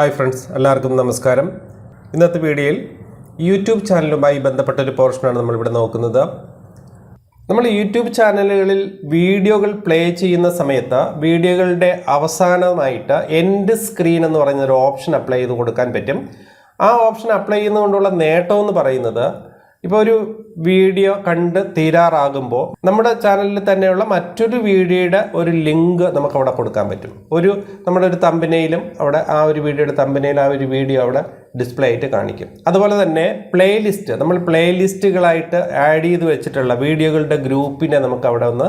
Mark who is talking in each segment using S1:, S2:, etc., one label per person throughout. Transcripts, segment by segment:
S1: Hi friends എല്ലാവർക്കും നമസ്കാരം. ഇന്നത്തെ വീഡിയോയിൽ യൂട്യൂബ് ചാനലുമായി ബന്ധപ്പെട്ട ഒരു പോർഷനാണ് നമ്മളിവിടെ നോക്കുന്നത്. നമ്മൾ യൂട്യൂബ് ചാനലുകളിൽ വീഡിയോകൾ പ്ലേ ചെയ്യുന്ന സമയത്ത് വീഡിയോകളുടെ അവസാനമായിട്ട് എൻഡ് സ്ക്രീൻ എന്ന് പറയുന്ന ഒരു ഓപ്ഷൻ അപ്ലൈ ചെയ്ത് കൊടുക്കാൻ പറ്റും. ആ ഓപ്ഷൻ അപ്ലൈ ചെയ്യുന്നതുകൊണ്ടുള്ള നേട്ടം എന്ന് പറയുന്നത് ഇപ്പോൾ ഒരു വീഡിയോ കണ്ട് തീരാറാകുമ്പോൾ നമ്മുടെ ചാനലിൽ തന്നെയുള്ള മറ്റൊരു വീഡിയോയുടെ ഒരു ലിങ്ക് നമുക്ക് അവിടെ കൊടുക്കാൻ പറ്റും. ഒരു നമ്മുടെ ഒരു തമ്പനയിലും അവിടെ ആ ഒരു വീഡിയോയുടെ തമ്പനയിൽ ആ ഒരു വീഡിയോ അവിടെ ഡിസ്പ്ലേ ആയിട്ട് കാണിക്കും. അതുപോലെ തന്നെ പ്ലേലിസ്റ്റ് നമ്മൾ പ്ലേലിസ്റ്റുകളായിട്ട് ആഡ് ചെയ്ത് വെച്ചിട്ടുള്ള വീഡിയോകളുടെ ഗ്രൂപ്പിനെ നമുക്ക് അവിടെ ഒന്ന്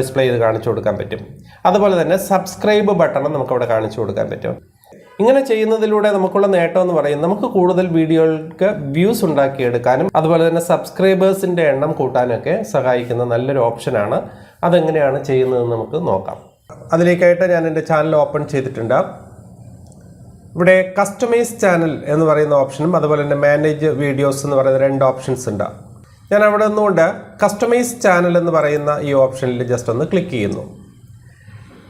S1: ഡിസ്പ്ലേ ചെയ്ത് കാണിച്ചു കൊടുക്കാൻ പറ്റും. അതുപോലെ തന്നെ സബ്സ്ക്രൈബ് ബട്ടണും നമുക്ക് അവിടെ കാണിച്ചു കൊടുക്കാൻ പറ്റും. ഇങ്ങനെ ചെയ്യുന്നതിലൂടെ നമുക്കുള്ള നേട്ടം എന്ന് പറയുന്നത് നമുക്ക് കൂടുതൽ വീഡിയോകൾക്ക് വ്യൂസ് ഉണ്ടാക്കിയെടുക്കാനും അതുപോലെ തന്നെ സബ്സ്ക്രൈബേഴ്സിന്റെ എണ്ണം കൂട്ടാനൊക്കെ സഹായിക്കുന്ന നല്ലൊരു ഓപ്ഷനാണ് അതെങ്ങനെയാണ് ചെയ്യുന്നതെന്ന് നമുക്ക് നോക്കാം. അതിലേക്കായിട്ട് ഞാൻ എന്റെ ചാനൽ ഓപ്പൺ ചെയ്തിട്ടുണ്ട്. ഇവിടെ കസ്റ്റമൈസ് ചാനൽ എന്ന് പറയുന്ന ഓപ്ഷനും അതുപോലെ തന്നെ മാനേജ് വീഡിയോസ് എന്ന് പറയുന്ന രണ്ട് ഓപ്ഷൻസ് ഉണ്ട്. ഞാൻ അവിടെ നിന്നുകൊണ്ട് കസ്റ്റമൈസ് ചാനൽ എന്ന് പറയുന്ന ഈ ഓപ്ഷനിൽ ജസ്റ്റ് ഒന്ന് ക്ലിക്ക് ചെയ്യുന്നു.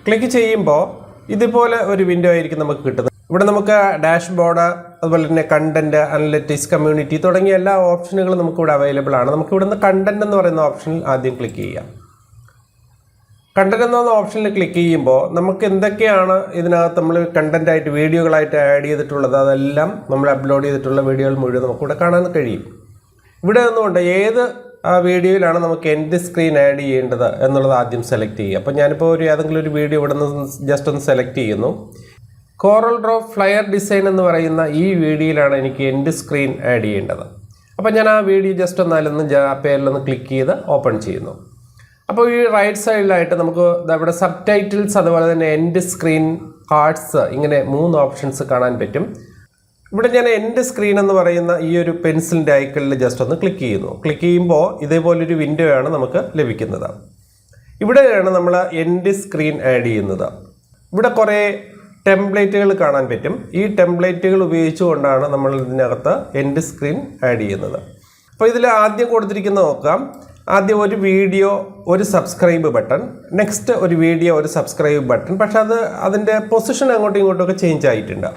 S1: ക്ലിക്ക് ചെയ്യുമ്പോൾ ഇതുപോലെ ഒരു വിൻഡോ ആയിരിക്കും നമുക്ക് കിട്ടുന്നത്. ഇവിടെ നമുക്ക് ഡാഷ്ബോർഡ് അതുപോലെ തന്നെ കണ്ടന്റ് അനലറ്റിക്സ് കമ്മ്യൂണിറ്റി തുടങ്ങിയ എല്ലാ ഓപ്ഷനുകളും നമുക്ക് ഇവിടെ അവൈലബിൾ ആണ്. നമുക്ക് ഇവിടുന്ന് കണ്ടന്റ് എന്ന് പറയുന്ന ഓപ്ഷനിൽ ആദ്യം ക്ലിക്ക് ചെയ്യാം. കണ്ടന്റ് എന്ന ഓപ്ഷനിൽ ക്ലിക്ക് ചെയ്യുമ്പോൾ നമുക്ക് എന്തൊക്കെയാണ് ഇതിനകത്ത് നമ്മൾ കണ്ടന്റ് ആയിട്ട് വീഡിയോകളായിട്ട് ആഡ് ചെയ്തിട്ടുള്ളത് അതെല്ലാം നമ്മൾ അപ്ലോഡ് ചെയ്തിട്ടുള്ള വീഡിയോകൾ മുഴുവൻ നമുക്കിവിടെ കാണാൻ കഴിയും. ഇവിടെ നിന്നുകൊണ്ട് ഏത് ആ വീഡിയോയിലാണ് നമുക്ക് എൻഡ് സ്ക്രീൻ ആഡ് ചെയ്യേണ്ടത് എന്നുള്ളത് ആദ്യം സെലക്ട് ചെയ്യുക. അപ്പോൾ ഞാനിപ്പോൾ ഒരു ഏതെങ്കിലും ഒരു വീഡിയോ ഇവിടെ നിന്ന് ജസ്റ്റ് ഒന്ന് സെലക്ട് ചെയ്യുന്നു. കോറൽ ഡ്രോ ഫ്ലയർ ഡിസൈൻ എന്ന് പറയുന്ന ഈ വീഡിയോയിലാണ് എനിക്ക് എൻഡ് സ്ക്രീൻ ആഡ് ചെയ്യേണ്ടത്. അപ്പോൾ ഞാൻ ആ വീഡിയോ ജസ്റ്റ് ഒന്നാലൊന്ന് പേരിലൊന്ന് ക്ലിക്ക് ചെയ്ത് ഓപ്പൺ ചെയ്യുന്നു. അപ്പോൾ ഈ റൈറ്റ് സൈഡിലായിട്ട് നമുക്ക് ഇവിടെ സബ് ടൈറ്റിൽസ് അതുപോലെ തന്നെ എൻഡ് സ്ക്രീൻ കാർഡ്സ് ഇങ്ങനെ മൂന്ന് ഓപ്ഷൻസ് കാണാൻ പറ്റും. ഇവിടെ ഞാൻ എൻഡ് സ്ക്രീൻ എന്ന് പറയുന്ന ഈ ഒരു പെൻസിലിന്റെ ഐക്കണിൽ ജസ്റ്റ് ഒന്ന് ക്ലിക്ക് ചെയ്യുന്നു. ക്ലിക്ക് ചെയ്യുമ്പോൾ ഇതേപോലൊരു വിൻഡോ ആണ് നമുക്ക് ലഭിക്കുന്നത്. ഇവിടെയാണ് നമ്മൾ എൻഡ് സ്ക്രീൻ ആഡ് ചെയ്യുന്നത്. ഇവിടെ കുറേ ടെംപ്ലേറ്റുകൾ കാണാൻ പറ്റും. ഈ ടെംപ്ലേറ്റുകൾ ഉപയോഗിച്ചുകൊണ്ടാണ് നമ്മൾ ഇതിനകത്ത് എൻഡ് സ്ക്രീൻ ആഡ് ചെയ്യുന്നത്. അപ്പോൾ ഇതിൽ ആദ്യം കൊടുത്തിരിക്കുന്ന നോക്കാം. ആദ്യം ഒരു വീഡിയോ ഒരു സബ്സ്ക്രൈബ് ബട്ടൺ നെക്സ്റ്റ് ഒരു വീഡിയോ ഒരു സബ്സ്ക്രൈബ് ബട്ടൺ പക്ഷെ അത് അതിന്റെ പൊസിഷൻ അങ്ങോട്ടും ഇങ്ങോട്ടും ഒക്കെ ചേഞ്ച് ആയിട്ടുണ്ട്.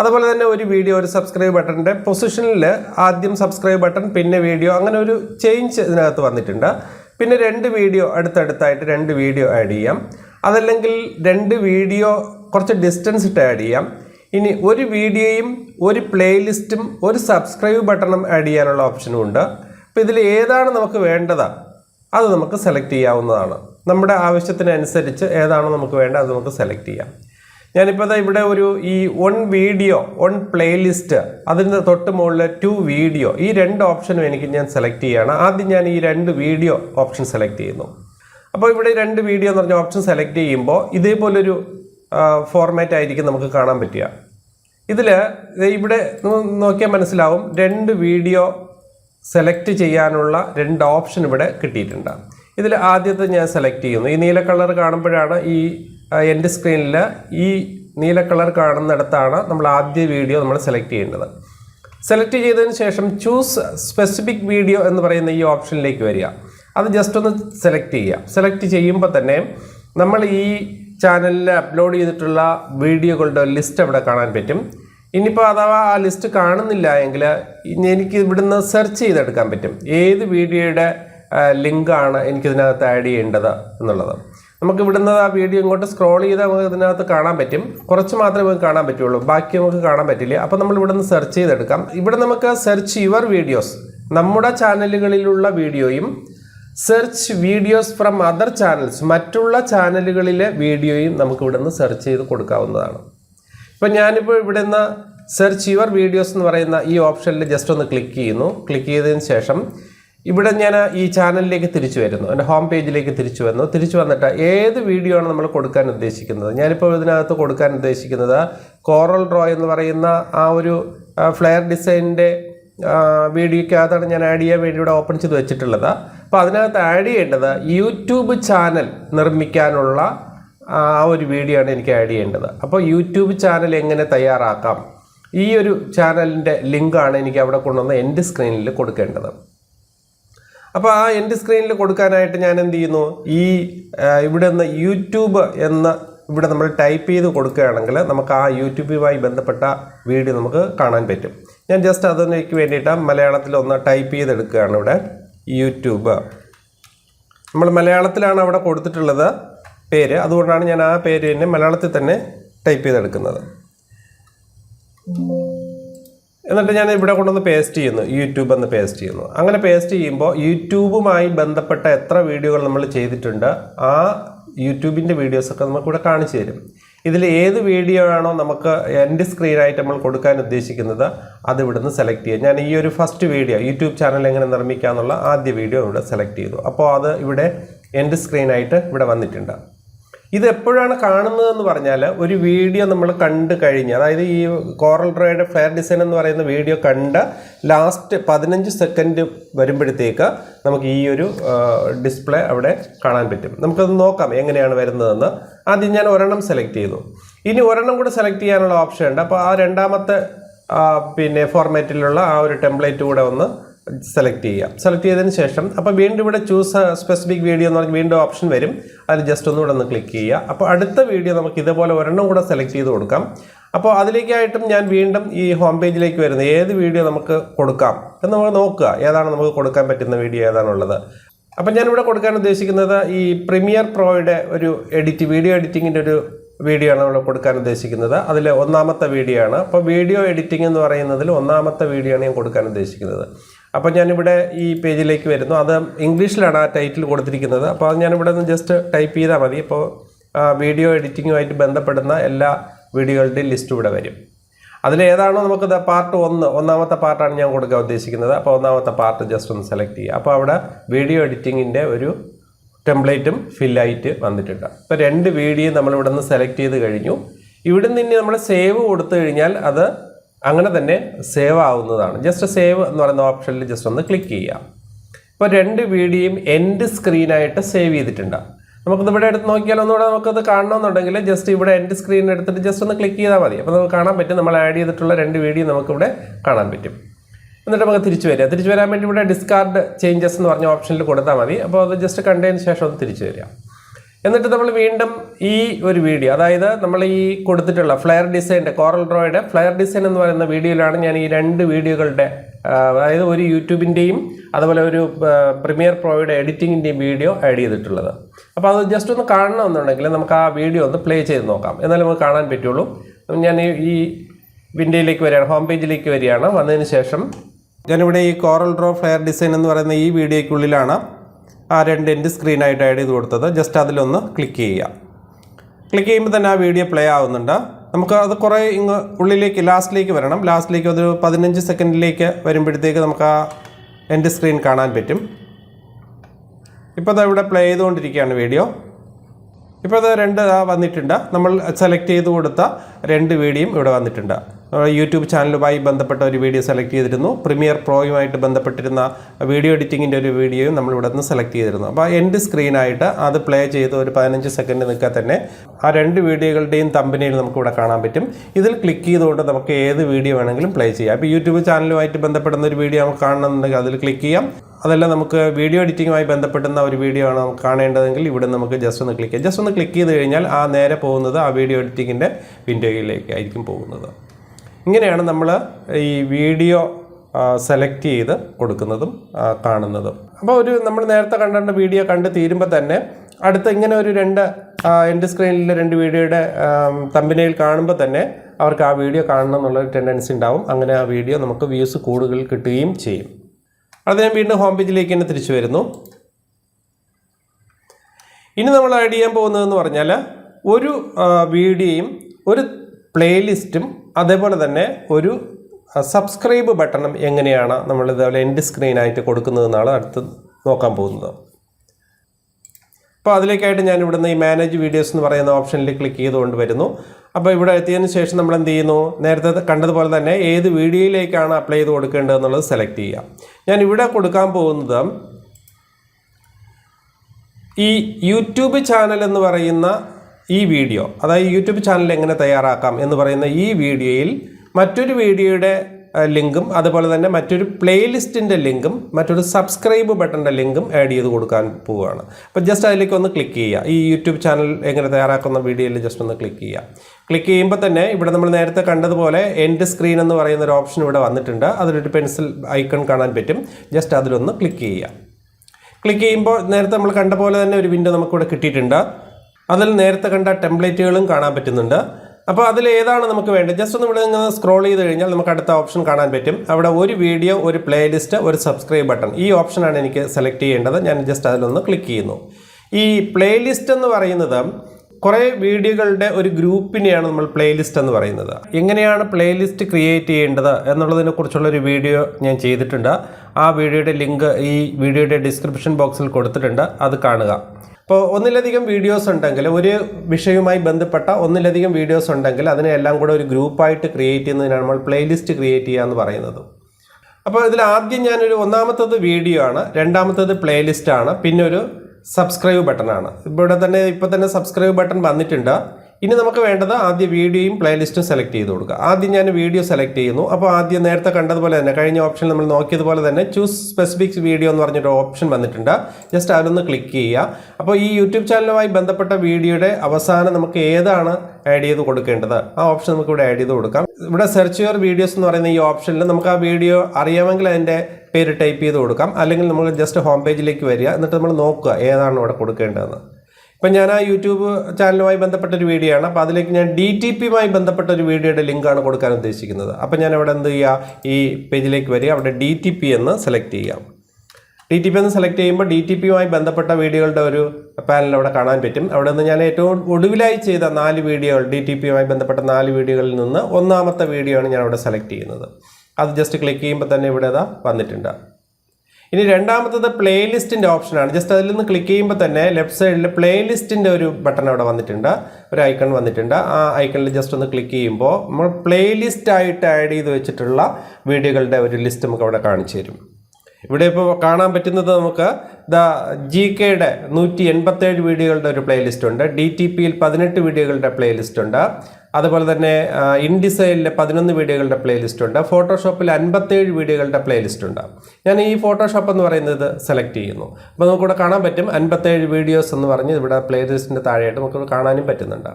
S1: അതുപോലെ തന്നെ ഒരു വീഡിയോ ഒരു സബ്സ്ക്രൈബ് ബട്ടണിന്റെ പൊസിഷനിൽ ആദ്യം സബ്സ്ക്രൈബ് ബട്ടൺ പിന്നെ വീഡിയോ അങ്ങനെ ഒരു ചേഞ്ച് ഇതിനകത്ത് വന്നിട്ടുണ്ട്. പിന്നെ രണ്ട് വീഡിയോ അടുത്തടുത്തായിട്ട് രണ്ട് വീഡിയോ ആഡ് ചെയ്യാം. അതല്ലെങ്കിൽ രണ്ട് വീഡിയോ കുറച്ച് ഡിസ്റ്റൻസ് ആഡ് ചെയ്യാം. ഇനി ഒരു വീഡിയോയും ഒരു പ്ലേലിസ്റ്റും ഒരു സബ്സ്ക്രൈബ് ബട്ടണും ആഡ് ചെയ്യാനുള്ള ഓപ്ഷനും ഉണ്ട്. അപ്പോൾ ഇതിൽ ഏതാണ് നമുക്ക് വേണ്ടത്? അത് നമുക്ക് സെലക്ട് ചെയ്യാവുന്നതാണ്. നമ്മുടെ ആവശ്യത്തിനനുസരിച്ച് ഏതാണോ നമുക്ക് വേണ്ടത് അത് നമുക്ക് സെലക്ട് ചെയ്യാം. ഞാനിപ്പോൾ ഇവിടെ ഒരു ഈ വൺ വീഡിയോ വൺ പ്ലേലിസ്റ്റ് അതിന് തൊട്ട് മുകളിൽ ടു വീഡിയോ ഈ രണ്ട് ഓപ്ഷനും എനിക്ക് ഞാൻ സെലക്ട് ചെയ്യുകയാണ് ആദ്യം ഞാൻ ഈ രണ്ട് വീഡിയോ ഓപ്ഷൻ സെലക്ട് ചെയ്യുന്നു. അപ്പോൾ ഇവിടെ രണ്ട് വീഡിയോ എന്ന് പറഞ്ഞ ഓപ്ഷൻ സെലക്ട് ചെയ്യുമ്പോൾ ഇതേപോലൊരു ഫോർമാറ്റ് ആയിരിക്കും നമുക്ക് കാണാൻ പറ്റുക. ഇതിൽ ഇവിടെ നോക്കിയാൽ മനസ്സിലാവും രണ്ട് വീഡിയോ സെലക്ട് ചെയ്യാനുള്ള രണ്ട് ഓപ്ഷൻ ഇവിടെ കിട്ടിയിട്ടുണ്ട്. ഇതിൽ ആദ്യത്തെ ഞാൻ സെലക്ട് ചെയ്യുന്നു. ഈ നീല കളർ കാണുമ്പോഴാണ് ഈ എന്റെ സ്ക്രീനിൽ ഈ നീല കളർ കാണുന്നിടത്താണ് നമ്മൾ ആദ്യ വീഡിയോ നമ്മൾ സെലക്ട് ചെയ്യേണ്ടത്. സെലക്ട് ചെയ്തതിന് ശേഷം ചൂസ് സ്പെസിഫിക് വീഡിയോ എന്ന് പറയുന്ന ഈ ഓപ്ഷനിലേക്ക് വരിക. അത് ജസ്റ്റ് ഒന്ന് സെലക്ട് ചെയ്യുക. സെലക്ട് ചെയ്യുമ്പോൾ തന്നെ നമ്മൾ ഈ ചാനലിൽ അപ്ലോഡ് ചെയ്തിട്ടുള്ള വീഡിയോകളുടെ ലിസ്റ്റ് അവിടെ കാണാൻ പറ്റും. ഇനിയിപ്പോൾ അഥവാ ആ ലിസ്റ്റ് കാണുന്നില്ല എങ്കിൽ എനിക്ക് ഇവിടുന്ന് സെർച്ച് ചെയ്തെടുക്കാൻ പറ്റും. ഏത് വീഡിയോയുടെ ലിങ്കാണ് എനിക്കിതിനകത്ത് ആഡ് ചെയ്യേണ്ടത് എന്നുള്ളത്. നമുക്ക് ഇവിടുന്ന് ആ വീഡിയോ ഇങ്ങോട്ട് സ്ക്രോൾ ചെയ്താൽ നമുക്ക് ഇതിനകത്ത് കാണാൻ പറ്റും. കുറച്ച് മാത്രമേ നമുക്ക് കാണാൻ പറ്റുള്ളൂ. ബാക്കി നമുക്ക് കാണാൻ പറ്റില്ല. അപ്പോൾ നമ്മൾ ഇവിടുന്ന് സെർച്ച് ചെയ്തെടുക്കാം. ഇവിടെ നമുക്ക് സെർച്ച് യുവർ വീഡിയോസ് നമ്മുടെ ചാനലുകളിലുള്ള വീഡിയോയും search videos from other channels മറ്റുള്ള ചാനലുകളിലെ വീഡിയോയും നമുക്ക് ഇവിടെ നിന്ന് സെർച്ച് ചെയ്ത് കൊടുക്കാവുന്നതാണ്. ഇപ്പം ഞാനിപ്പോൾ ഇവിടെ നിന്ന് സെർച്ച് യുവർ വീഡിയോസ് എന്ന് പറയുന്ന ഈ ഓപ്ഷനിൽ ജസ്റ്റ് ഒന്ന് ക്ലിക്ക് ചെയ്യുന്നു. ക്ലിക്ക് ചെയ്തതിന് ശേഷം ഇവിടെ ഞാൻ ഈ ചാനലിലേക്ക് തിരിച്ചു വരുന്നു. എന്റെ ഹോം പേജിലേക്ക് തിരിച്ചു വന്നു. തിരിച്ചു വന്നിട്ട് ഏത് വീഡിയോ ആണ് നമ്മൾ കൊടുക്കാൻ ഉദ്ദേശിക്കുന്നത്? ഞാനിപ്പോൾ ഇതിനകത്ത് കൊടുക്കാൻ ഉദ്ദേശിക്കുന്നത് കോറൽ ഡ്രോ എന്ന് പറയുന്ന ആ ഒരു ഫ്ലെയർ ഡിസൈനിന്റെ വീഡിയോക്കകത്താണ് ഞാൻ ആഡ് ചെയ്യാൻ വേണ്ടി ഇവിടെ ഓപ്പൺ ചെയ്ത് വെച്ചിട്ടുള്ളത്. അപ്പോൾ അതിനകത്ത് ആഡ് ചെയ്യേണ്ടത് യൂട്യൂബ് ചാനൽ നിർമ്മിക്കാനുള്ള ആ ഒരു വീഡിയോ ആണ് എനിക്ക് ആഡ് ചെയ്യേണ്ടത്. അപ്പോൾ യൂട്യൂബ് ചാനൽ എങ്ങനെ തയ്യാറാക്കാം? ഈ ഒരു ചാനലിന്റെ ലിങ്കാണ് എനിക്ക് അവിടെ കൊണ്ടുവന്ന് എന്റെ സ്ക്രീനിൽ കൊടുക്കേണ്ടത്. അപ്പോൾ ആ എന്റെ സ്ക്രീനിൽ കൊടുക്കാനായിട്ട് ഞാൻ എന്ത് ചെയ്യുന്നു? ഈ ഇവിടെ നിന്ന് യൂട്യൂബ് എന്ന ഇവിടെ നമ്മൾ ടൈപ്പ് ചെയ്ത് കൊടുക്കുകയാണെങ്കിൽ നമുക്ക് ആ യൂട്യൂബുമായി ബന്ധപ്പെട്ട വീഡിയോ നമുക്ക് കാണാൻ പറ്റും. ഞാൻ ജസ്റ്റ് അതിനേക്ക് വേണ്ടിയിട്ട് മലയാളത്തിൽ ഒന്ന് ടൈപ്പ് ചെയ്തെടുക്കുകയാണ് ഇവിടെ. യൂട്യൂബ്. നമ്മൾ മലയാളത്തിലാണ് അവിടെ കൊടുത്തിട്ടുള്ളത് പേര്. അതുകൊണ്ടാണ് ഞാൻ ആ പേര് തന്നെ മലയാളത്തിൽ തന്നെ ടൈപ്പ് ചെയ്തെടുക്കുന്നത്. എന്നിട്ട് ഞാൻ ഇവിടെ കൊണ്ടുവന്ന് പേസ്റ്റ് ചെയ്യുന്നു. യൂട്യൂബ് എന്ന് പേസ്റ്റ് ചെയ്യുന്നു. അങ്ങനെ പേസ്റ്റ് ചെയ്യുമ്പോൾ യൂട്യൂബുമായി ബന്ധപ്പെട്ട എത്ര വീഡിയോകൾ നമ്മൾ ചെയ്തിട്ടുണ്ട് ആ യൂട്യൂബിന്റെ വീഡിയോസൊക്കെ നമുക്കിവിടെ കാണിച്ചു തരും. ഇതിൽ ഏത് വീഡിയോ ആണോ നമുക്ക് എന്റെ സ്ക്രീനായിട്ട് നമ്മൾ കൊടുക്കാൻ ഉദ്ദേശിക്കുന്നത് അത് ഇവിടുന്ന് സെലക്ട് ചെയ്യുക ഞാൻ ഈ ഒരു ഫസ്റ്റ് വീഡിയോ യൂട്യൂബ് ചാനൽ എങ്ങനെ നിർമ്മിക്കാമെന്നുള്ള ആദ്യ വീഡിയോ ഇവിടെ സെലക്ട് ചെയ്തു. അപ്പോൾ അത് ഇവിടെ എന്റെ സ്ക്രീനായിട്ട് ഇവിടെ വന്നിട്ടുണ്ട്. ഇത് എപ്പോഴാണ് കാണുന്നത് എന്ന് പറഞ്ഞാൽ ഒരു വീഡിയോ നമ്മൾ കണ്ടു കഴിഞ്ഞ് അതായത് ഈ കോറൽ ഡ്രോയുടെ ഫ്ലെയർ ഡിസൈൻ എന്ന് പറയുന്ന വീഡിയോ കണ്ട ലാസ്റ്റ് പതിനഞ്ച് സെക്കൻഡ് വരുമ്പോഴത്തേക്ക് നമുക്ക് ഈ ഒരു ഡിസ്പ്ലേ അവിടെ കാണാൻ പറ്റും. നമുക്കത് നോക്കാം എങ്ങനെയാണ് വരുന്നതെന്ന്. ആദ്യം ഞാൻ ഒരെണ്ണം സെലക്ട് ചെയ്തു. ഇനി ഒരെണ്ണം കൂടെ സെലക്ട് ചെയ്യാനുള്ള ഓപ്ഷൻ ഉണ്ട്. അപ്പോൾ ആ രണ്ടാമത്തെ പിന്നെ ഫോർമാറ്റിലുള്ള ആ ഒരു ടെംപ്ലേറ്റ് കൂടെ ഒന്ന് സെലക്ട് ചെയ്യുക സെലക്ട് ചെയ്തതിന് ശേഷം അപ്പോൾ വീണ്ടും ഇവിടെ ചൂസ് സ്പെസിഫിക് വീഡിയോ എന്ന് പറഞ്ഞ് വീണ്ടും ഓപ്ഷൻ വരും. അതിൽ ജസ്റ്റ് ഒന്നുകൂടെ ഒന്ന് ക്ലിക്ക് ചെയ്യുക. അപ്പോൾ അടുത്ത വീഡിയോ നമുക്ക് ഇതേപോലെ ഒരെണ്ണം കൂടെ സെലക്ട് ചെയ്ത് കൊടുക്കാം. അപ്പോൾ അതിലേക്കായിട്ടും ഞാൻ വീണ്ടും ഈ ഹോം പേജിലേക്ക് വരുന്ന ഏത് വീഡിയോ നമുക്ക് കൊടുക്കാം എന്ന് നമുക്ക് നോക്കുക. ഏതാണ് നമുക്ക് കൊടുക്കാൻ പറ്റുന്ന വീഡിയോ ഏതാണുള്ളത്. അപ്പം ഞാനിവിടെ കൊടുക്കാൻ ഉദ്ദേശിക്കുന്നത് ഈ പ്രീമിയർ പ്രോയുടെ ഒരു എഡിറ്റ് വീഡിയോ എഡിറ്റിങ്ങിന്റെ ഒരു വീഡിയോ ആണ് നമ്മൾ കൊടുക്കാൻ ഉദ്ദേശിക്കുന്നത്. അതിൽ ഒന്നാമത്തെ വീഡിയോ ആണ്. അപ്പോൾ വീഡിയോ എഡിറ്റിംഗ് എന്ന് പറയുന്നതിൽ ഒന്നാമത്തെ വീഡിയോ ആണ് ഞാൻ കൊടുക്കാൻ ഉദ്ദേശിക്കുന്നത്. അപ്പോൾ ഞാനിവിടെ ഈ പേജിലേക്ക് വരുന്നു. അത് ഇംഗ്ലീഷിലാണ് ആ ടൈറ്റിൽ കൊടുത്തിരിക്കുന്നത്. അപ്പോൾ അത് ഞാനിവിടെ നിന്ന് ജസ്റ്റ് ടൈപ്പ് ചെയ്താൽ മതി. അപ്പോൾ വീഡിയോ എഡിറ്റിങ്ങുമായിട്ട് ബന്ധപ്പെടുന്ന എല്ലാ വീഡിയോകളുടെയും ലിസ്റ്റ് ഇവിടെ വരും. അതിലേതാണോ നമുക്ക് പാർട്ട് ഒന്ന് ഒന്നാമത്തെ പാർട്ടാണ് ഞാൻ കൊടുക്കാൻ ഉദ്ദേശിക്കുന്നത്. അപ്പോൾ ഒന്നാമത്തെ പാർട്ട് ജസ്റ്റ് ഒന്ന് സെലക്ട് ചെയ്യുക. അപ്പോൾ അവിടെ വീഡിയോ എഡിറ്റിങ്ങിന്റെ ഒരു ടെംപ്ലേറ്റും ഫില്ലായിട്ട് വന്നിട്ടുണ്ട്. അപ്പോൾ രണ്ട് വീഡിയോ നമ്മളിവിടെ നിന്ന് സെലക്ട് ചെയ്ത് കഴിഞ്ഞു. ഇവിടെ നിന്ന് നമ്മൾ സേവ് കൊടുത്തു കഴിഞ്ഞാൽ അത് അങ്ങനെ തന്നെ സേവ് ആവുന്നതാണ്. ജസ്റ്റ് സേവ് എന്ന് പറയുന്ന ഓപ്ഷനിൽ ജസ്റ്റ് ഒന്ന് ക്ലിക്ക് ചെയ്യാം ഇപ്പോൾ രണ്ട് വീഡിയോയും എൻഡ് സ്ക്രീനായിട്ട് സേവ് ചെയ്തിട്ടുണ്ട്. നമുക്കിത് ഇവിടെ എടുത്ത് നോക്കിയാൽ ഒന്നുകൂടെ നമുക്കത് കാണണമെന്നുണ്ടെങ്കിൽ ജസ്റ്റ് ഇവിടെ എൻഡ് സ്ക്രീൻ എടുത്തിട്ട് ജസ്റ്റ് ഒന്ന് ക്ലിക്ക് ചെയ്താൽ മതി. അപ്പോൾ നമുക്ക് കാണാൻ പറ്റും. നമ്മൾ ആഡ് ചെയ്തിട്ടുള്ള രണ്ട് വീഡിയോ നമുക്കിവിടെ കാണാൻ പറ്റും. എന്നിട്ട് നമുക്ക് തിരിച്ചു വരിക. തിരിച്ചു വരാൻ വേണ്ടി ഇവിടെ ഡിസ്കാർഡ് ചേഞ്ചസ് എന്ന് പറഞ്ഞ ഓപ്ഷനിൽ കൊടുത്താൽ മതി. അപ്പോൾ അത് ജസ്റ്റ് കണ്ടതിന് ശേഷം ഒന്ന് തിരിച്ചു വരിക. എന്നിട്ട് നമ്മൾ വീണ്ടും ഈ ഒരു വീഡിയോ അതായത് നമ്മൾ ഈ കൊടുത്തിട്ടുള്ള ഫ്ലെയർ ഡിസൈന്റെ കോറൽ ഡ്രോയുടെ ഫ്ലെയർ ഡിസൈൻ എന്ന് പറയുന്ന വീഡിയോയിലാണ് ഞാൻ ഈ രണ്ട് വീഡിയോകളുടെ അതായത് ഒരു യൂട്യൂബിന്റെയും അതുപോലെ ഒരു പ്രീമിയർ പ്രോയുടെ എഡിറ്റിങ്ങിന്റെയും വീഡിയോ ആഡ് ചെയ്തിട്ടുള്ളത്. അപ്പോൾ അത് ജസ്റ്റ് ഒന്ന് കാണണമെന്നുണ്ടെങ്കിൽ നമുക്ക് ആ വീഡിയോ ഒന്ന് പ്ലേ ചെയ്ത് നോക്കാം. എന്നാലും നമുക്ക് കാണാൻ പറ്റുള്ളൂ. ഞാൻ ഈ- വിൻഡോയിലേക്ക് വരികയാണ് ഹോം പേജിലേക്ക് വരികയാണ്. വന്നതിന് ശേഷം ഞാനിവിടെ ഈ കോറൽ ഡ്രോ ഫ്ലെയർ ഡിസൈൻ എന്ന് പറയുന്ന ഈ വീഡിയോയ്ക്കുള്ളിലാണ് ആ രണ്ട് എന്റെ സ്ക്രീനായിട്ട് ആഡ് ചെയ്ത് കൊടുത്തത്. ജസ്റ്റ് അതിലൊന്ന് ക്ലിക്ക് ചെയ്യുക. ക്ലിക്ക് ചെയ്യുമ്പോൾ തന്നെ ആ വീഡിയോ പ്ലേ ആവുന്നുണ്ട്. നമുക്ക് അത് കുറേ ഇങ്ങ് ഉള്ളിലേക്ക് ലാസ്റ്റിലേക്ക് വരണം. ലാസ്റ്റിലേക്ക് ഒരു പതിനഞ്ച് സെക്കൻഡിലേക്ക് വരുമ്പോഴത്തേക്ക് നമുക്ക് ആ എന്റെ സ്ക്രീൻ കാണാൻ പറ്റും. ഇപ്പോൾ അത് ഇവിടെ പ്ലേ ചെയ്തുകൊണ്ടിരിക്കുകയാണ് വീഡിയോ ഇപ്പോൾ അത് രണ്ട് വന്നിട്ടുണ്ട്. നമ്മൾ സെലക്ട് ചെയ്ത് കൊടുത്ത രണ്ട് വീഡിയോയും ഇവിടെ വന്നിട്ടുണ്ട്. യൂട്യൂബ് ചാനലുമായി ബന്ധപ്പെട്ട ഒരു വീഡിയോ സെലക്ട് ചെയ്തിരുന്നു. പ്രീമിയർ പ്രോയുമായിട്ട് ബന്ധപ്പെട്ടിരുന്ന വീഡിയോ എഡിറ്റിങ്ങിന്റെ ഒരു വീഡിയോയും നമ്മൾ ഇവിടെ നിന്ന് സെലക്ട് ചെയ്തിരുന്നു. അപ്പോൾ എന്റെ സ്ക്രീനായിട്ട് അത് പ്ലേ ചെയ്ത് ഒരു പതിനഞ്ച് സെക്കൻഡ് നിൽക്കാൻ തന്നെ ആ രണ്ട് വീഡിയോകളുടെയും തമ്പനിയിൽ നമുക്കിവിടെ കാണാൻ പറ്റും. ഇതിൽ ക്ലിക്ക് ചെയ്തുകൊണ്ട് നമുക്ക് ഏത് വീഡിയോ വേണമെങ്കിലും പ്ലേ ചെയ്യാം. അപ്പോൾ യൂട്യൂബ് ചാനലുമായിട്ട് ബന്ധപ്പെടുന്ന ഒരു വീഡിയോ നമുക്ക് കാണണമെന്നുണ്ടെങ്കിൽ അതിൽ ക്ലിക്ക് ചെയ്യാം. അതല്ല നമുക്ക് വീഡിയോ എഡിറ്റിങ്ങുമായി ബന്ധപ്പെടുന്ന ഒരു വീഡിയോ ആണ് നമുക്ക് കാണേണ്ടതെങ്കിൽ ഇവിടെ നമുക്ക് ജസ്റ്റ് ഒന്ന് ക്ലിക്ക് ചെയ്യാം. ജസ്റ്റ് ഒന്ന് ക്ലിക്ക് ചെയ്ത് കഴിഞ്ഞാൽ ആ നേരെ പോകുന്നത് ആ വീഡിയോ എഡിറ്റിങ്ങിന്റെ വിൻഡോയിലേക്ക് ആയിരിക്കും പോകുന്നത്. ഇങ്ങനെയാണ് നമ്മൾ ഈ വീഡിയോ സെലക്ട് ചെയ്ത് കൊടുക്കുന്നതും കാണുന്നതും. അപ്പോൾ ഒരു നമ്മൾ നേരത്തെ കണ്ട വീഡിയോ കണ്ട് തീരുമ്പോൾ തന്നെ അടുത്ത ഇങ്ങനെ ഒരു രണ്ട് എന്റെ സ്ക്രീനിലെ രണ്ട് വീഡിയോയുടെ തമ്പിനയിൽ കാണുമ്പോൾ തന്നെ അവർക്ക് ആ വീഡിയോ കാണണം എന്നുള്ളൊരു ടെൻഡൻസി ഉണ്ടാവും. അങ്ങനെ ആ വീഡിയോ നമുക്ക് വ്യൂസ് കൂടുതൽ കിട്ടുകയും ചെയ്യും. അത് ഞാൻ വീണ്ടും ഹോം പേജിലേക്ക് തന്നെ തിരിച്ചു വരുന്നു. ഇനി നമ്മൾ ആഡ് ചെയ്യാൻ പോകുന്നതെന്ന് പറഞ്ഞാൽ ഒരു വീഡിയോയും ഒരു പ്ലേലിസ്റ്റും അതേപോലെ തന്നെ ഒരു സബ്സ്ക്രൈബ് ബട്ടണും എങ്ങനെയാണ് നമ്മൾ ഇതേപോലെ എൻഡ് സ്ക്രീനായിട്ട് കൊടുക്കുന്നതെന്നാണ് അടുത്ത് നോക്കാൻ പോകുന്നത്. അപ്പോൾ അതിലേക്കായിട്ട് ഞാൻ ഇവിടുന്ന് ഈ മാനേജ് വീഡിയോസ് എന്ന് പറയുന്ന ഓപ്ഷനിൽ ക്ലിക്ക് ചെയ്തുകൊണ്ട് വരുന്നു. അപ്പോൾ ഇവിടെ എത്തിയതിന് ശേഷം നമ്മൾ എന്ത് ചെയ്യുന്നു? നേരത്തെ കണ്ടതുപോലെ തന്നെ ഏത് വീഡിയോയിലേക്കാണ് അപ്ലൈ ചെയ്ത് കൊടുക്കേണ്ടത് എന്നുള്ളത് സെലക്ട് ചെയ്യുക. ഞാൻ ഇവിടെ കൊടുക്കാൻ പോകുന്നത് ഈ യൂട്യൂബ് ചാനൽ എന്ന് പറയുന്ന ഈ വീഡിയോ അതായത് യൂട്യൂബ് ചാനൽ എങ്ങനെ തയ്യാറാക്കാം എന്ന് പറയുന്ന ഈ വീഡിയോയിൽ മറ്റൊരു വീഡിയോയുടെ ലിങ്കും അതുപോലെ തന്നെ മറ്റൊരു പ്ലേലിസ്റ്റിന്റെ ലിങ്കും മറ്റൊരു സബ്സ്ക്രൈബ് ബട്ടന്റെ ലിങ്കും ആഡ് ചെയ്ത് കൊടുക്കാൻ പോവുകയാണ്. അപ്പോൾ ജസ്റ്റ് അതിലേക്ക് ഒന്ന് ക്ലിക്ക് ചെയ്യുക. ഈ യൂട്യൂബ് ചാനൽ എങ്ങനെ തയ്യാറാക്കുന്ന വീഡിയോയിൽ ജസ്റ്റ് ഒന്ന് ക്ലിക്ക് ചെയ്യുക. ക്ലിക്ക് ചെയ്യുമ്പോൾ തന്നെ ഇവിടെ നമ്മൾ നേരത്തെ കണ്ടതുപോലെ എൻഡ് സ്ക്രീൻ എന്ന് പറയുന്ന ഒരു ഓപ്ഷൻ ഇവിടെ വന്നിട്ടുണ്ട്. അതിലൊരു പെൻസിൽ ഐക്കൺ കാണാൻ പറ്റും. ജസ്റ്റ് അതിലൊന്ന് ക്ലിക്ക് ചെയ്യുക. ക്ലിക്ക് ചെയ്യുമ്പോൾ നേരത്തെ നമ്മൾ കണ്ട പോലെ തന്നെ ഒരു വിൻഡോ നമുക്കിവിടെ കിട്ടിയിട്ടുണ്ട്. അതിൽ നേരത്തെ കണ്ട ടെംപ്ലേറ്റുകളും കാണാൻ പറ്റുന്നുണ്ട്. അപ്പോൾ അതിൽ ഏതാണ് നമുക്ക് വേണ്ടത്? ജസ്റ്റ് ഒന്ന് ഇവിടെ നിന്ന് സ്ക്രോൾ ചെയ്ത് കഴിഞ്ഞാൽ നമുക്ക് അടുത്ത ഓപ്ഷൻ കാണാൻ പറ്റും. അവിടെ ഒരു വീഡിയോ ഒരു പ്ലേലിസ്റ്റ് ഒരു സബ്സ്ക്രൈബ് ബട്ടൺ ഈ ഓപ്ഷനാണ് എനിക്ക് സെലക്ട് ചെയ്യേണ്ടത്. ഞാൻ ജസ്റ്റ് അതിലൊന്ന് ക്ലിക്ക് ചെയ്യുന്നു. ഈ പ്ലേലിസ്റ്റ് എന്ന് പറയുന്നത് കുറേ വീഡിയോകളുടെ ഒരു ഗ്രൂപ്പിനെയാണ് നമ്മൾ പ്ലേലിസ്റ്റ് എന്ന് പറയുന്നത്. എങ്ങനെയാണ് പ്ലേലിസ്റ്റ് ക്രിയേറ്റ് ചെയ്യേണ്ടത് എന്നുള്ളതിനെ കുറിച്ചുള്ള ഒരു വീഡിയോ ഞാൻ ചെയ്തിട്ടുണ്ട്. ആ വീഡിയോയുടെ ലിങ്ക് ഈ വീഡിയോയുടെ ഡിസ്ക്രിപ്ഷൻ ബോക്സിൽ കൊടുത്തിട്ടുണ്ട്. അത് കാണുക. ഇപ്പോൾ ഒന്നിലധികം വീഡിയോസ് ഉണ്ടെങ്കിൽ ഒരു വിഷയവുമായി ബന്ധപ്പെട്ട ഒന്നിലധികം വീഡിയോസ് ഉണ്ടെങ്കിൽ അതിനെ എല്ലാം കൂടെ ഒരു ഗ്രൂപ്പായിട്ട് ക്രിയേറ്റ് ചെയ്യുന്നതിനാണ് നമ്മൾ പ്ലേലിസ്റ്റ് ക്രിയേറ്റ് ചെയ്യുക എന്ന് പറയുന്നത്. അപ്പോൾ ഇതിൽ ആദ്യം ഞാനൊരു ഒന്നാമത്തത് വീഡിയോ ആണ് രണ്ടാമത്തത് പ്ലേലിസ്റ്റ് ആണ് പിന്നെ ഒരു സബ്സ്ക്രൈബ് ബട്ടൺ ആണ്. ഇവിടെ തന്നെ ഇപ്പോൾ തന്നെ സബ്സ്ക്രൈബ് ബട്ടൺ വന്നിട്ടുണ്ട്. ഇനി നമുക്ക് വേണ്ടത് ആദ്യം വീഡിയോയും പ്ലേലിസ്റ്റും സെലക്ട് ചെയ്ത് കൊടുക്കുക. ആദ്യം ഞാൻ വീഡിയോ സെലക്ട് ചെയ്യുന്നു. അപ്പോൾ ആദ്യം നേരത്തെ കണ്ടതുപോലെ തന്നെ കഴിഞ്ഞ ഓപ്ഷൻ നമ്മൾ നോക്കിയതുപോലെ തന്നെ ചൂസ് സ്പെസിഫിക് വീഡിയോ എന്ന് പറഞ്ഞൊരു ഓപ്ഷൻ വന്നിട്ടുണ്ട്. ജസ്റ്റ് അതിലൊന്ന് ക്ലിക്ക് ചെയ്യുക. അപ്പോൾ ഈ യൂട്യൂബ് ചാനലുമായി ബന്ധപ്പെട്ട വീഡിയോയുടെ അവസാനം നമുക്ക് ഏതാണ് ആഡ് ചെയ്ത് കൊടുക്കേണ്ടത്? ആ ഓപ്ഷൻ നമുക്ക് ഇവിടെ ആഡ് ചെയ്ത് കൊടുക്കാം. ഇവിടെ സെർച്ച് യുവർ വീഡിയോസ് എന്ന് പറയുന്ന ഈ ഓപ്ഷനിൽ നമുക്ക് ആ വീഡിയോ അറിയാമെങ്കിൽ അതിന്റെ പേര് ടൈപ്പ് ചെയ്ത് കൊടുക്കാം. അല്ലെങ്കിൽ നമ്മൾ ജസ്റ്റ് ഹോം പേജിലേക്ക് വരിക. എന്നിട്ട് നമ്മൾ നോക്കുക ഏതാണ് അവിടെ കൊടുക്കേണ്ടതെന്ന്. ഇപ്പം ഞാൻ ആ യൂട്യൂബ് ചാനലുമായി ബന്ധപ്പെട്ട ഒരു വീഡിയോ ആണ്. അപ്പോൾ അതിലേക്ക് ഞാൻ ഡി ടി പിയുമായി ബന്ധപ്പെട്ട ഒരു വീഡിയോയുടെ ലിങ്കാണ് കൊടുക്കാൻ ഉദ്ദേശിക്കുന്നത്. അപ്പോൾ ഞാൻ അവിടെ എന്ത് ചെയ്യുക ഈ പേജിലേക്ക് വരിക. അവിടെ ഡി ടി പി എന്ന് സെലക്ട് ചെയ്യാം. ഡി ടി പി എന്ന് സെലക്ട് ചെയ്യുമ്പോൾ ഡി ടി പിയുമായി ബന്ധപ്പെട്ട വീഡിയോകളുടെ ഒരു പാനൽ അവിടെ കാണാൻ പറ്റും. അവിടെ നിന്ന് ഞാൻ ഏറ്റവും ഒടുവിലായി ചെയ്ത നാല് വീഡിയോകൾ ഡി ടി പിയുമായി ബന്ധപ്പെട്ട നാല് വീഡിയോകളിൽ നിന്ന് ഒന്നാമത്തെ വീഡിയോ ആണ് ഞാൻ അവിടെ സെലക്ട് ചെയ്യുന്നത്. അത് ജസ്റ്റ് ക്ലിക്ക് ചെയ്യുമ്പോൾ തന്നെ ഇവിടെ ഇതാ വന്നിട്ടുണ്ട്. ഇനി രണ്ടാമത്തത് പ്ലേലിസ്റ്റിന്റെ ഓപ്ഷനാണ് ജസ്റ്റ് അതിൽ നിന്ന് ക്ലിക്ക് ചെയ്യുമ്പോൾ തന്നെ ലെഫ്റ്റ് സൈഡിൽ പ്ലേലിസ്റ്റിന്റെ ഒരു ബട്ടൺ അവിടെ വന്നിട്ടുണ്ട്. ഒരു ഐക്കൺ വന്നിട്ടുണ്ട്. ആ ഐക്കണിൽ ജസ്റ്റ് ഒന്ന് ക്ലിക്ക് ചെയ്യുമ്പോൾ നമ്മൾ പ്ലേലിസ്റ്റ് ആയിട്ട് ആഡ് ചെയ്ത് വെച്ചിട്ടുള്ള വീഡിയോകളുടെ ഒരു ലിസ്റ്റ് നമുക്ക് അവിടെ കാണിച്ചു തരും. ഇവിടെ ഇപ്പോൾ കാണാൻ പറ്റുന്നത് നമുക്ക് ദ ജി കെയുടെ നൂറ്റി എൺപത്തേഴ് വീഡിയോകളുടെ ഒരു പ്ലേലിസ്റ്റ് ഉണ്ട്. ഡി ടി പിയിൽ പതിനെട്ട് വീഡിയോകളുടെ പ്ലേലിസ്റ്റ് ഉണ്ട്. അതുപോലെ തന്നെ ഇൻഡിസൈലിലെ പതിനൊന്ന് വീഡിയോകളുടെ പ്ലേലിസ്റ്റ് ഉണ്ട്. ഫോട്ടോഷോപ്പിൽ അൻപത്തേഴ് വീഡിയോകളുടെ പ്ലേലിസ്റ്റ് ഉണ്ട്. ഞാൻ ഈ ഫോട്ടോഷോപ്പ് എന്ന് പറയുന്നത് സെലക്ട് ചെയ്യുന്നു. അപ്പോൾ നമുക്കിവിടെ കാണാൻ പറ്റും. അൻപത്തേഴ് വീഡിയോസ് എന്ന് പറഞ്ഞ് ഇവിടെ പ്ലേലിസ്റ്റിന്റെ താഴെയായിട്ട് നമുക്ക് കാണാനും പറ്റുന്നുണ്ട്.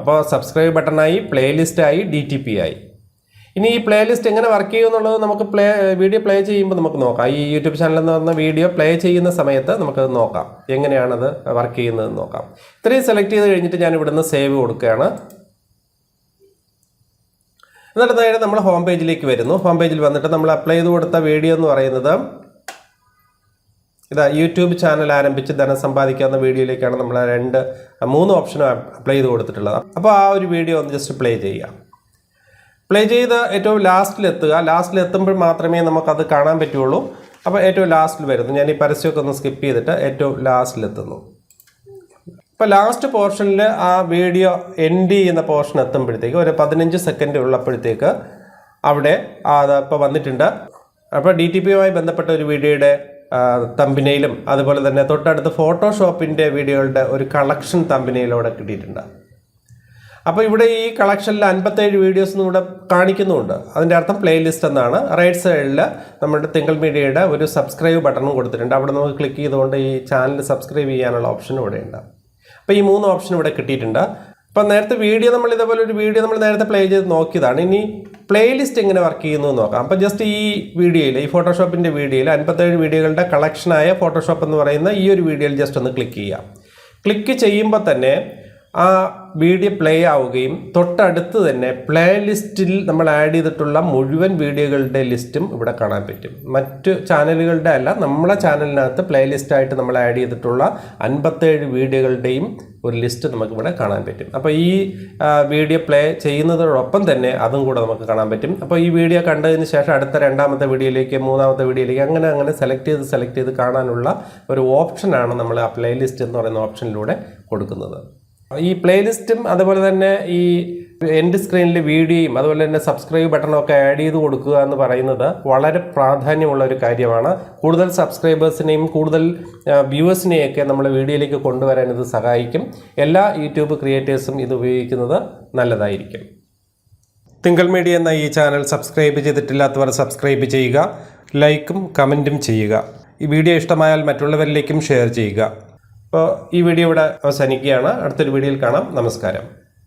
S1: അപ്പോൾ സബ്സ്ക്രൈബ് ബട്ടണായി പ്ലേലിസ്റ്റായി ഡി ടി പി ആയി. ഇനി ഈ പ്ലേലിസ്റ്റ് എങ്ങനെ വർക്ക് ചെയ്യും എന്നുള്ളത് നമുക്ക് പ്ലേ വീഡിയോ പ്ലേ ചെയ്യുമ്പോൾ നമുക്ക് നോക്കാം. ഈ യൂട്യൂബ് ചാനലിൽ നിന്ന് പറഞ്ഞ വീഡിയോ പ്ലേ ചെയ്യുന്ന സമയത്ത് നമുക്കത് നോക്കാം. എങ്ങനെയാണത് വർക്ക് ചെയ്യുന്നതെന്ന് നോക്കാം. ഇത്രയും സെലക്ട് ചെയ്ത് കഴിഞ്ഞിട്ട് ഞാൻ ഇവിടുന്ന് സേവ് കൊടുക്കുകയാണ്. എന്നിട്ട് നേരെ നമ്മൾ ഹോം പേജിലേക്ക് വരുന്നു. ഹോം പേജിൽ വന്നിട്ട് നമ്മൾ അപ്ലൈ ചെയ്ത് കൊടുത്ത വീഡിയോ എന്ന് പറയുന്നത് ഇതാ യൂട്യൂബ് ചാനൽ ആരംഭിച്ച് ധനം സമ്പാദിക്കാവുന്ന വീഡിയോയിലേക്കാണ് നമ്മൾ രണ്ട് മൂന്ന് ഓപ്ഷനും അപ്ലൈ ചെയ്ത് കൊടുത്തിട്ടുള്ളത്. അപ്പോൾ ആ ഒരു വീഡിയോ ഒന്ന് ജസ്റ്റ് പ്ലേ ചെയ്യാം പ്ലേ ചെയ്ത് ഏറ്റവും ലാസ്റ്റിൽ എത്തുമ്പോൾ മാത്രമേ നമുക്കത് കാണാൻ പറ്റുള്ളൂ. അപ്പോൾ ഏറ്റവും ലാസ്റ്റിൽ വരുന്നു. ഞാൻ ഈ പരസ്യമൊക്കെ ഒന്ന് സ്കിപ്പ് ചെയ്തിട്ട് ഏറ്റവും ലാസ്റ്റിൽ എത്തുന്നു ഇപ്പോൾ ലാസ്റ്റ് പോർഷനിൽ ആ വീഡിയോ എൻഡ് ചെയ്യുന്ന പോർഷൻ എത്തുമ്പോഴത്തേക്ക് ഒരു പതിനഞ്ച് സെക്കൻഡ് ഉള്ളപ്പോഴത്തേക്ക് അവിടെ അത് ഇപ്പോൾ വന്നിട്ടുണ്ട്. അപ്പോൾ ഡി ടി പിയുമായി ബന്ധപ്പെട്ട ഒരു വീഡിയോയുടെ തമ്പിനയിലും അതുപോലെ തന്നെ തൊട്ടടുത്ത് ഫോട്ടോഷോപ്പിന്റെ വീഡിയോകളുടെ ഒരു കളക്ഷൻ തമ്പിനയിലൂടെ കിട്ടിയിട്ടുണ്ട്. അപ്പോൾ ഇവിടെ ഈ കളക്ഷനിൽ അൻപത്തേഴ് വീഡിയോസ് ഇവിടെ കാണിക്കുന്നുണ്ട്. അതിന്റെ അർത്ഥം പ്ലേലിസ്റ്റ് എന്നാണ്. റൈറ്റ് സൈഡിൽ നമ്മുടെ തിങ്കൾ മീഡിയയുടെ ഒരു സബ്സ്ക്രൈബ് ബട്ടണും കൊടുത്തിട്ടുണ്ട്. അവിടെ നമുക്ക് ക്ലിക്ക് ചെയ്തുകൊണ്ട് ഈ ചാനൽ സബ്സ്ക്രൈബ് ചെയ്യാനുള്ള ഓപ്ഷൻ ഇവിടെ ഉണ്ട്. അപ്പോൾ ഈ മൂന്ന് ഓപ്ഷൻ ഇവിടെ കിട്ടിയിട്ടുണ്ട്. അപ്പോൾ നേരത്തെ വീഡിയോ നമ്മൾ ഇതേപോലെ ഒരു വീഡിയോ നമ്മൾ നേരത്തെ പ്ലേ ചെയ്ത് നോക്കിയതാണ്. ഇനി പ്ലേലിസ്റ്റ് എങ്ങനെ വർക്ക് ചെയ്യുന്നു എന്ന് നോക്കാം. അപ്പോൾ ജസ്റ്റ് ഈ വീഡിയോയിൽ ഈ ഫോട്ടോഷോപ്പിന്റെ വീഡിയോയിൽ അൻപത്തേഴ് വീഡിയോകളുടെ കളക്ഷനായ ഫോട്ടോഷോപ്പ് എന്ന് പറയുന്ന ഈ ഒരു വീഡിയോയിൽ ജസ്റ്റ് ഒന്ന് ക്ലിക്ക് ചെയ്യാം. ക്ലിക്ക് ചെയ്യുമ്പോൾ തന്നെ ആ വീഡിയോ പ്ലേ ആവുകയും തൊട്ടടുത്ത് തന്നെ പ്ലേ ലിസ്റ്റിൽ നമ്മൾ ആഡ് ചെയ്തിട്ടുള്ള മുഴുവൻ വീഡിയോകളുടെ ലിസ്റ്റും ഇവിടെ കാണാൻ പറ്റും. മറ്റ് ചാനലുകളുടെ അല്ല നമ്മളെ ചാനലിനകത്ത് പ്ലേ ലിസ്റ്റായിട്ട് നമ്മൾ ആഡ് ചെയ്തിട്ടുള്ള അൻപത്തേഴ് വീഡിയോകളുടെയും ഒരു ലിസ്റ്റ് നമുക്കിവിടെ കാണാൻ പറ്റും. അപ്പോൾ ഈ വീഡിയോ പ്ലേ ചെയ്യുന്നതോടൊപ്പം തന്നെ അതും കൂടെ നമുക്ക് കാണാൻ പറ്റും. അപ്പോൾ ഈ വീഡിയോ കണ്ടതിന് ശേഷം അടുത്ത രണ്ടാമത്തെ വീഡിയോയിലേക്ക് മൂന്നാമത്തെ വീഡിയോയിലേക്ക് അങ്ങനെ അങ്ങനെ സെലക്ട് ചെയ്ത് സെലക്ട് ചെയ്ത് കാണാനുള്ള ഒരു ഓപ്ഷനാണ് നമ്മൾ ആ പ്ലേ ലിസ്റ്റ് എന്ന് പറയുന്ന ഓപ്ഷനിലൂടെ കൊടുക്കുന്നത്. ഈ പ്ലേലിസ്റ്റും അതുപോലെ തന്നെ ഈ എൻഡ് സ്ക്രീനിൽ വീഡിയോയും അതുപോലെ തന്നെ സബ്സ്ക്രൈബ് ബട്ടണൊക്കെ ആഡ് ചെയ്ത് കൊടുക്കുക എന്ന് പറയുന്നത് വളരെ പ്രാധാന്യമുള്ള ഒരു കാര്യമാണ്. കൂടുതൽ സബ്സ്ക്രൈബേഴ്സിനെയും കൂടുതൽ വ്യൂവേഴ്സിനെയൊക്കെ നമ്മൾ വീഡിയോയിലേക്ക് കൊണ്ടുവരാൻ ഇത് സഹായിക്കും. എല്ലാ യൂട്യൂബ് ക്രിയേറ്റേഴ്സും ഇത് ഉപയോഗിക്കുന്നത് നല്ലതായിരിക്കും. തിങ്കൾ മീഡിയ എന്ന ഈ ചാനൽ സബ്സ്ക്രൈബ് ചെയ്തിട്ടില്ലാത്തവർ സബ്സ്ക്രൈബ് ചെയ്യുക ലൈക്കും കമന്റും ചെയ്യുക. ഈ വീഡിയോ ഇഷ്ടമായാൽ മറ്റുള്ളവരിലേക്കും ഷെയർ ചെയ്യുക. അപ്പോൾ ഈ വീഡിയോ ഇവിടെ അവസാനിക്കുകയാണ്. അടുത്തൊരു വീഡിയോയിൽ കാണാം. നമസ്കാരം.